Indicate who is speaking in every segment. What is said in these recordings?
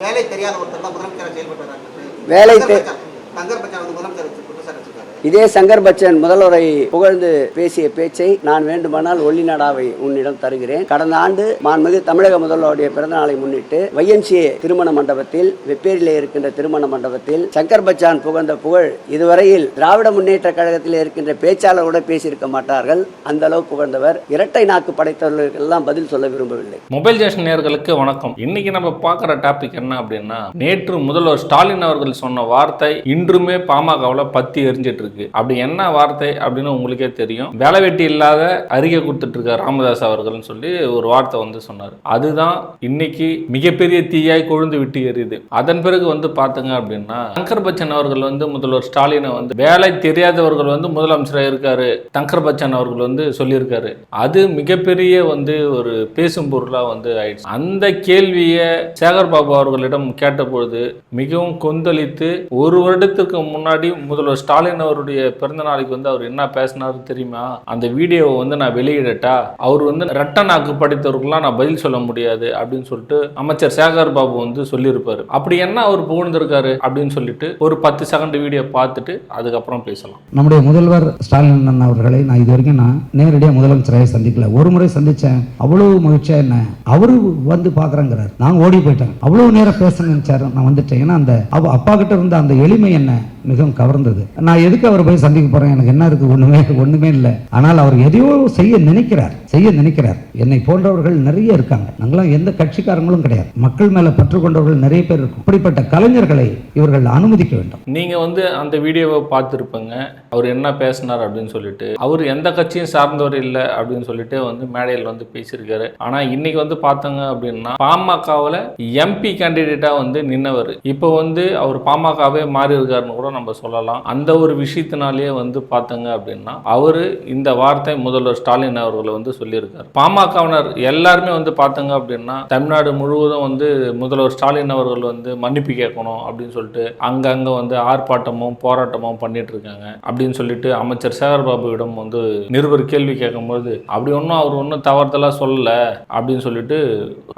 Speaker 1: வேலை தெரியாத ஒருத்தர் தான் முதலமைச்சராக செயல்பட்டார்
Speaker 2: வேலை
Speaker 1: தங்கர் பச்சான் வந்து முதலமைச்சர்
Speaker 2: இதே சங்கர் பச்சன் முதல்வரை புகழ்ந்து பேசிய பேச்சை நான் வேண்டுமானால் ஒளிநாடாவை உன்னிடம் தருகிறேன். கடந்த ஆண்டு மாண்புமிகு தமிழக முதல்வருடைய பிறந்தநாளை முன்னிட்டு வைஎம்சிஏ திருமண மண்டபத்தில் வெப்பேரிலே இருக்கின்ற திருமண மண்டபத்தில் சங்கர் பச்சான் புகழ்ந்த புகழ் இதுவரையில் திராவிட முன்னேற்ற கழகத்தில் இருக்கின்ற பேச்சாளர் கூட பேசியிருக்க மாட்டார்கள். அந்த அளவு புகழ்ந்தவர். இரட்டை நாக்கு படைத்தவர்களுக்கு எல்லாம் பதில் சொல்ல விரும்பவில்லை.
Speaker 3: மொபைல் ஜேஷன் நேர்களுக்கு வணக்கம். இன்னைக்கு நம்ம பார்க்குற டாபிக் என்ன அப்படின்னா நேற்று முதல்வர் ஸ்டாலின் அவர்கள் சொன்ன வார்த்தை இன்றுமே பாமகவில் பத்தி எரிஞ்சிட்டு இருக்கு. அப்படி என்ன வார்த்தை அப்படின்னு உங்களுக்கே தெரியும். வேலை வெட்டி இல்லாத அறிக்கை கொடுத்துட்டு இருக்க ராமதாஸ் அவர்கள்னு சொல்லி ஒரு வார்த்தை வந்து சொன்னார். அதுதான் இன்னைக்கு மிகப்பெரிய தீயாய் கொழுந்து விட்டு எரியுது. அதன் பிறகு வந்து பாத்துங்க அப்படின்னா சங்கர் பச்சன் அவர்கள் வந்து முதல்வர் ஸ்டாலினை வந்து வேலை தெரியாதவர்கள் வந்து முதலமைச்சராக இருக்காரு. சங்கர் பச்சன் அவர்கள் வந்து சொல்லியிருக்காரு. அது மிகப்பெரிய வந்து ஒரு பேசும் பொருளா வந்து ஆயிடுச்சு. அந்த கேள்வியை சேகர் பாபு அவர்களிடம் கேட்டபொழுது மிகவும் கொந்தளித்து ஒரு வருடத்திற்கு முன்னாடி முதல்வர் ஸ்டாலின் அவர் அவருடைய பிறந்த நாளைக்கு வந்து அவர் என்ன பேசினாரு தெரியுமா? அந்த வீடியோவை வந்து நான் வெளியிடட்டா? அவர் வந்து ரெட்ட நாக்கு படித்தவருக்கெல்லாம் நான் பதில் சொல்ல முடியாது அப்படின்னு சொல்லிட்டு அமைச்சர் சேகர் பாபு வந்து சொல்லியிருப்பாரு. அப்படி என்ன அவர் புகழ்ந்திருக்காரு அப்படின்னு சொல்லிட்டு ஒரு பத்து செகண்ட் வீடியோ பார்த்துட்டு அதுக்கப்புறம் பேசலாம்.
Speaker 4: நம்முடைய முதல்வர் ஸ்டாலின் அவர்களை நான் இது வரைக்கும் நான் நேரடியாக முதலமைச்சராக சந்திக்கல. ஒரு முறை சந்திச்சேன். அவ்வளவு மகிழ்ச்சியா என்ன? அவரு வந்து பாக்குறேங்கிறார் நான் ஓடி போயிட்டேன். அவ்வளவு நேரம் பேச நான் வந்துட்டேன். ஏன்னா அந்த அப்பா கிட்ட இருந்த அந்த எளிமை என்ன? மிகவும் கவர்ந்தது. நான் எதுக்கு அவர் போய் சந்திக்க போறேன்? எனக்கு என்ன இருக்கு? ஒண்ணுமே ஒண்ணுமே இல்லை. ஆனால் அவர் எதையோ செய்ய நினைக்கிறார் செய்ய நினைக்கிறார். என்னை போன்றவர்கள் நிறைய இருக்காங்க. நாங்களாம் எந்த கட்சிக்காரங்களும் கிடையாது. மக்கள் மேல பற்று கொண்டவர்கள் நிறைய பேர் இருக்கும். இப்படிப்பட்ட கலைஞர்களை இவர்கள் அனுமதிக்க வேண்டும்.
Speaker 3: நீங்க வந்து அந்த வீடியோவை பார்த்துருப்பங்க. அவர் என்ன பேசினார் அப்படின்னு சொல்லிட்டு அவர் எந்த கட்சியும் சார்ந்தவர் இல்லை அப்படின்னு சொல்லிட்டு வந்து மேடையில் வந்து பேசியிருக்காரு. ஆனா இன்னைக்கு வந்து பார்த்தாங்க அப்படின்னா பாமகவில் எம்பி கேண்டிடேட்டா வந்து நின்னவர். இப்போ வந்து அவர் பாமகவே மாறி இருக்காருன்னு கூட நம்ம சொல்லலாம். அந்த ஒரு விஷயம் விஷயத்தினாலேயே வந்து பார்த்தாங்க அப்படின்னா அவர் இந்த வார்த்தை முதல்வர் ஸ்டாலின் அவர்களை வந்து சொல்லியிருக்காரு. பாமகவினர் எல்லாருமே வந்து பார்த்தாங்க அப்படின்னா தமிழ்நாடு முழுவதும் வந்து முதல்வர் ஸ்டாலின் அவர்கள் வந்து மன்னிப்பு கேட்கணும் அப்படின்னு சொல்லிட்டு அங்கங்கே வந்து ஆர்ப்பாட்டமும் போராட்டமும் பண்ணிட்டு இருக்காங்க அப்படின்னு சொல்லிட்டு அமைச்சர் சேகர்பாபுவிடம் வந்து நிருபர் கேள்வி கேட்கும்போது அப்படி ஒன்றும் அவர் ஒன்றும் தவறுதலாக சொல்லலை அப்படின்னு சொல்லிட்டு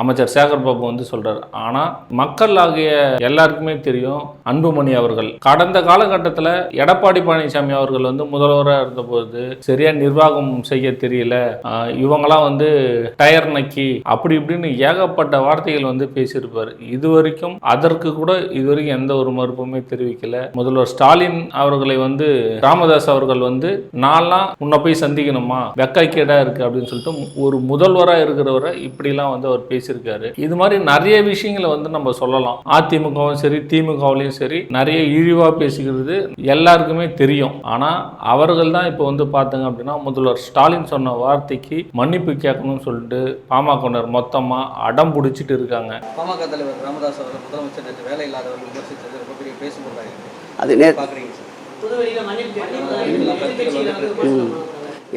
Speaker 3: அமைச்சர் சேகர்பாபு வந்து சொல்கிறார் ஆனால் மக்கள் ஆகிய எல்லாருக்குமே தெரியும் அன்புமணி அவர்கள் கடந்த காலகட்டத்தில் எடப்பாடி பழனிசாமி அவர்கள் வந்து முதல்வராக இருந்தபோது சரியா நிர்வாகம் செய்ய தெரியல. இவங்கெல்லாம் வந்து டயர் நக்கி அப்படி இப்படின்னு ஏகப்பட்ட வார்த்தைகள் வந்து பேசியிருப்பார். இது வரைக்கும் அதற்கு கூட இதுவரைக்கும் எந்த ஒரு மறுப்புமே தெரிவிக்கல. முதல்வர் ஸ்டாலின் அவர்களை வந்து ராமதாஸ் அவர்கள் வந்து நான்லாம் உன்னை போய் சந்திக்கணுமா? வெக்கைக்கேடா இருக்கு அப்படின்னு சொல்லிட்டு ஒரு முதல்வராக இருக்கிறவரை இப்படிலாம் வந்து அவர் பேசியிருக்காரு. இது மாதிரி நிறைய விஷயங்களை வந்து நம்ம சொல்லலாம். அதிமுகவும் சரி திமுகவிலையும் சரி நிறைய இழிவாக பேசிக்கிறது எல்லாருக்குமே தெரியும். ஆனா அவர்கள் தான் இப்போ வந்து பார்த்தாங்க அப்படின்னா முதல்வர் ஸ்டாலின் சொன்ன வார்த்தைக்கு மன்னிப்பு கேட்கணும்னு சொல்லிட்டு பாமகனர் மொத்தமா அடம் பிடிச்சிட்டு இருக்காங்க.
Speaker 1: பாமக தலைவர் ராமதாஸ் அவர்கள் முதலமைச்சர் நேற்று வேலை இல்லாதவர்கள் விமர்சித்தது ரொம்ப பெரிய பேசும் பொருளாக
Speaker 2: அது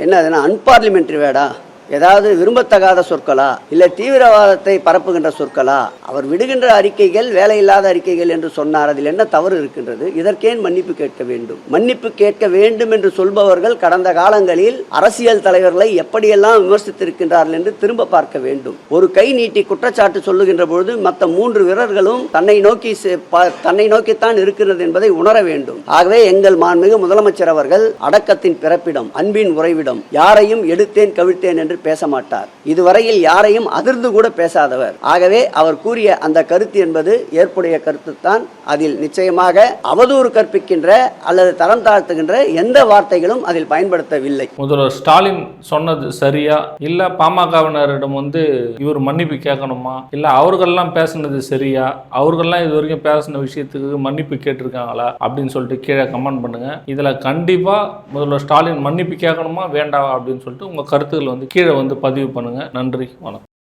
Speaker 2: என்ன அதுனா அன்பார்லிமெண்ட்ரி வேடா? ஏதாவது விரும்பத்தகாத சொற்களா? இல்லை தீவிரவாதத்தை பரப்புகின்ற சொற்களா? அவர் விடுகின்ற அறிக்கைகள் வேலையில்லாத அறிக்கைகள் என்று சொன்னார். அதில் என்ன தவறு இருக்கின்றது? இதற்கேன் மன்னிப்பு கேட்க வேண்டும். மன்னிப்பு கேட்க வேண்டும் என்று சொல்பவர்கள் கடந்த காலங்களில் அரசியல் தலைவர்களை எப்படியெல்லாம் விமர்சித்திருக்கின்றார்கள் என்று திரும்ப பார்க்க வேண்டும். ஒரு கை நீட்டி குற்றச்சாட்டு சொல்லுகின்ற பொழுது மற்ற மூன்று வீரர்களும் தன்னை நோக்கி செ- ப- தன்னை நோக்கித்தான் இருக்கிறது என்பதை உணர வேண்டும். ஆகவே எங்கள் மாண்புமிகு முதலமைச்சர் அவர்கள் அடக்கத்தின் பிறப்பிடம் அன்பின் உறைவிடம் யாரையும் எடுத்தேன் கவிழ்த்தேன் என்று பேச மாட்டார் இதுவரையில் யாரையும் அதிர்ந்து கூட பேசாதவர். ஆகவே அவர் கூறிய அந்த கருத்து என்பது ஏற்புடைய கருத்து தான் அதில் நிச்சயமாக அவதூறு கற்பிக்கின்ற அல்லது தரம் தாழ்த்துகின்ற எந்த வார்த்தைகளும் அதில் பயன்படுத்தவில்லை.
Speaker 3: முதல்வர் ஸ்டாலின் சொன்னது சரியா? இல்ல பாமகவினரிடம் வந்து இவர் மன்னிப்பு கேட்கணுமா? இல்ல அவர்கள்லாம் பேசுனது சரியா? அவர்கள்லாம் இது வரைக்கும் பேசின விஷயத்துக்கு மன்னிப்பு கேட்டிருக்காங்களா? அப்படின்னு சொல்லிட்டு கீழே கமெண்ட் பண்ணுங்க. இதுல கண்டிப்பா முதல்வர் ஸ்டாலின் மன்னிப்பு கேட்கணுமா? வேண்டாமா அப்படின்னு சொல்லிட்டு உங்க கருத்துக்கள் வந்து கீழே வந்து பதிவு பண்ணுங்க. நன்றி. வணக்கம்.